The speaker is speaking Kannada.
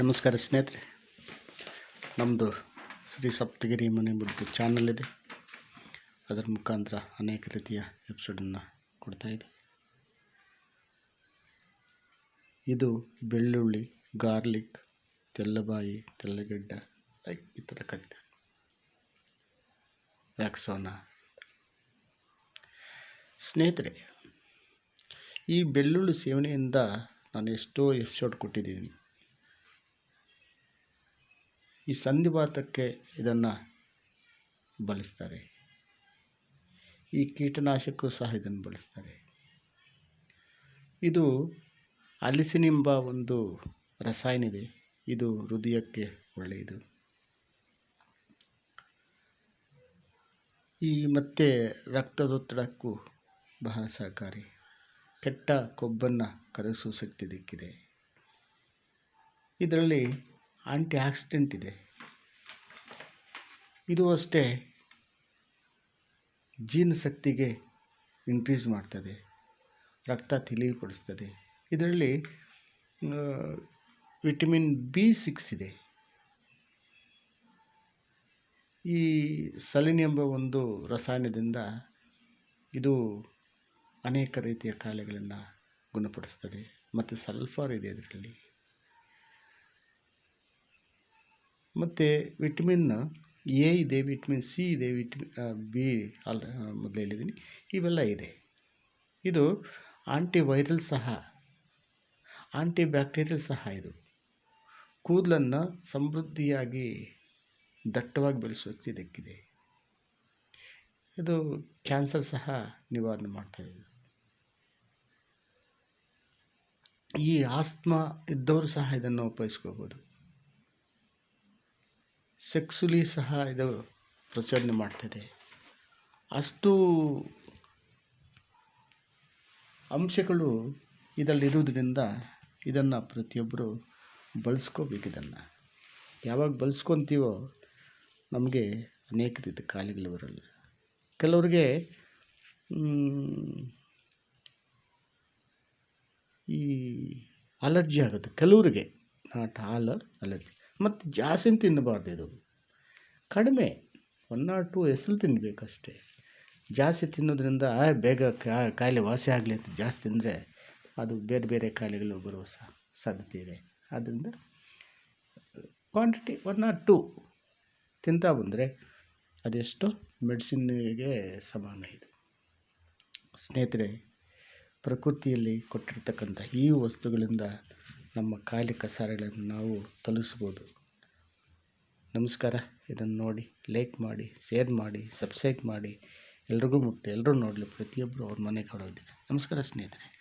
ನಮಸ್ಕಾರ ಸ್ನೇಹಿತರೆ. ನಮ್ಮದು ಶ್ರೀ ಸಪ್ತಗಿರಿ ಮನೆ ಮುದ್ದು ಚಾನಲ್ ಇದೆ. ಅದರ ಮುಖಾಂತರ ಅನೇಕ ರೀತಿಯ ಎಪಿಸೋಡನ್ನು ಕೊಡ್ತಾ ಇದೆ ಇದು ಬೆಳ್ಳುಳ್ಳಿ ಗಾರ್ಲಿಕ್ ತೆಲ್ಲಬಾಯಿ ತೆಲ್ಲಗಡ್ಡ ಈ ಥರ ಕರಿತಾರೆ. ವ್ಯಾಕ್ಸೋನ ಸ್ನೇಹಿತರೆ, ಈ ಬೆಳ್ಳುಳ್ಳಿ ಸೇವನೆಯಿಂದ ನಾನು ಎಷ್ಟೋ ಎಪಿಸೋಡ್ ಕೊಟ್ಟಿದ್ದೀನಿ. ಈ ಸಂಧಿವಾತಕ್ಕೆ ಇದನ್ನು ಬಳಸ್ತಾರೆ. ಈ ಕೀಟನಾಶಕಕ್ಕೂ ಸಹ ಇದನ್ನು ಬಳಸ್ತಾರೆ. ಇದು ಅಲಿಸಿನೆಂಬ ಒಂದು ರಸಾಯನ ಇದೆ ಇದು ಹೃದಯಕ್ಕೆ ಒಳ್ಳೆಯದು. ಈ ಮತ್ತೆ ರಕ್ತದೊತ್ತಡಕ್ಕೂ ಬಹಳ ಸಹಕಾರಿ. ಕೆಟ್ಟ ಕೊಬ್ಬನ್ನು ಕರಗಿಸುವ ಶಕ್ತಿ ದಿಕ್ಕಿದೆ ಇದರಲ್ಲಿ ಆಂಟಿ ಆಕ್ಸಿಡೆಂಟ್ ಇದೆ. ಇದು ಅಷ್ಟೇ ಜೀರ್ಣಶಕ್ತಿಗೆ ಇನ್ಕ್ರೀಸ್ ಮಾಡ್ತದೆ, ರಕ್ತ ತಿಳಿಪಡಿಸ್ತದೆ ಇದರಲ್ಲಿ ವಿಟಮಿನ್ ಬಿ ಸಿಕ್ಸ್ ಇದೆ. ಈ ಸಲಿನ್ ಎಂಬ ಒಂದು ರಸಾಯನದಿಂದ ಇದು ಅನೇಕ ರೀತಿಯ ಕಾಯಿಲೆಗಳನ್ನು ಗುಣಪಡಿಸ್ತದೆ. ಮತ್ತು ಸಲ್ಫರ್ ಇದೆ ಇದರಲ್ಲಿ. ಮತ್ತು ವಿಟಮಿನ್ ಎ ಇದೆ ವಿಟಮಿನ್ ಸಿ ಇದೆ ವಿಟಮಿನ್ ಬಿ ಅಲ್ಲ ಮೊದಲೇ ಹೇಳಿದ್ದೀನಿ ಇವೆಲ್ಲ ಇದೆ. ಇದು ಆಂಟಿ ವೈರಲ್ ಸಹ ಆಂಟಿ ಬ್ಯಾಕ್ಟೀರಿಯಲ್ ಸಹ ಇದು. ಕೂದಲನ್ನು ಸಮೃದ್ಧಿಯಾಗಿ ದಟ್ಟವಾಗಿ ಬೆಳೆಸೋಕ್ಕೆ ಇದಕ್ಕಿದೆ. ಇದು ಕ್ಯಾನ್ಸರ್ ಸಹ ನಿವಾರಣೆ ಮಾಡ್ತಾಯಿದೆ ಈ ಆಸ್ತಮಾ ಇದ್ದವರು ಸಹ ಇದನ್ನು ಉಪಯೋಗಿಸ್ಕೋಬೋದು. ಸೆಕ್ಸುಲಿ ಸಹ ಇದು ಪ್ರಚೋದನೆ ಮಾಡ್ತದೆ. ಅಷ್ಟು ಅಂಶಗಳು ಇದರಲ್ಲಿರುವುದರಿಂದ ಇದನ್ನು ಪ್ರತಿಯೊಬ್ಬರು ಬಳಸ್ಕೋಬೇಕು ಇದನ್ನು. ಯಾವಾಗ ಬಳಸ್ಕೊತೀವೋ ನಮಗೆ ಅನೇಕ ರೀತಿ ಕಾಲಿಗಳು ಬರಲ್ಲ. ಕೆಲವ್ರಿಗೆ ಈ ಅಲರ್ಜಿ ಆಗುತ್ತೆ. ಕೆಲವರಿಗೆ ನಾಟ್ ಆಲ್ ಅಲರ್ಜಿ. ಮತ್ತು ಜಾಸ್ತಿ ತಿನ್ನಬಾರ್ದು ಇದು. ಕಡಿಮೆ ಒನ್ ಆರ್ ಟು ಎಸಲು ತಿನ್ನಬೇಕಷ್ಟೇ ಜಾಸ್ತಿ ತಿನ್ನೋದ್ರಿಂದ ಬೇಗ ಕಾಯಿಲೆ ವಾಸಿ ಆಗಲಿ ಅಂತ ಜಾಸ್ತಿ ತಿಂದರೆ ಅದು ಬೇರೆ ಬೇರೆ ಕಾಯಿಲೆಗಳು ಬರುವ ಸಾಧ್ಯತೆ ಇದೆ. ಆದ್ದರಿಂದ ಕ್ವಾಂಟಿಟಿ ಒನ್ ಆರ್ ಟು ತಿಂತಾ ಬಂದರೆ ಅದೆಷ್ಟು ಮೆಡಿಸಿನ್ನಿಗೆ ಸಮಾನ ಇದು. ಸ್ನೇಹಿತರೆ, ಪ್ರಕೃತಿಯಲ್ಲಿ ಕೊಟ್ಟಿರ್ತಕ್ಕಂಥ ಈ ವಸ್ತುಗಳಿಂದ ನಮ್ಮ ಕಾಯಿಲೆ ಕಸಾರೆಗಳನ್ನು ನಾವು ತೊಲಗಿಸ್ಬೋದು ನಮಸ್ಕಾರ. ಇದನ್ನು ನೋಡಿ, ಲೈಕ್ ಮಾಡಿ, ಶೇರ್ ಮಾಡಿ, ಸಬ್ಸ್ಕ್ರೈಬ್ ಮಾಡಿ. ಎಲ್ರಿಗೂ ಮುಟ್ಟಿ. ಎಲ್ಲರೂ ನೋಡಲಿ. ಪ್ರತಿಯೊಬ್ಬರು ಅವ್ರ ಮನೆಗೆ ನಮಸ್ಕಾರ ಸ್ನೇಹಿತರೆ.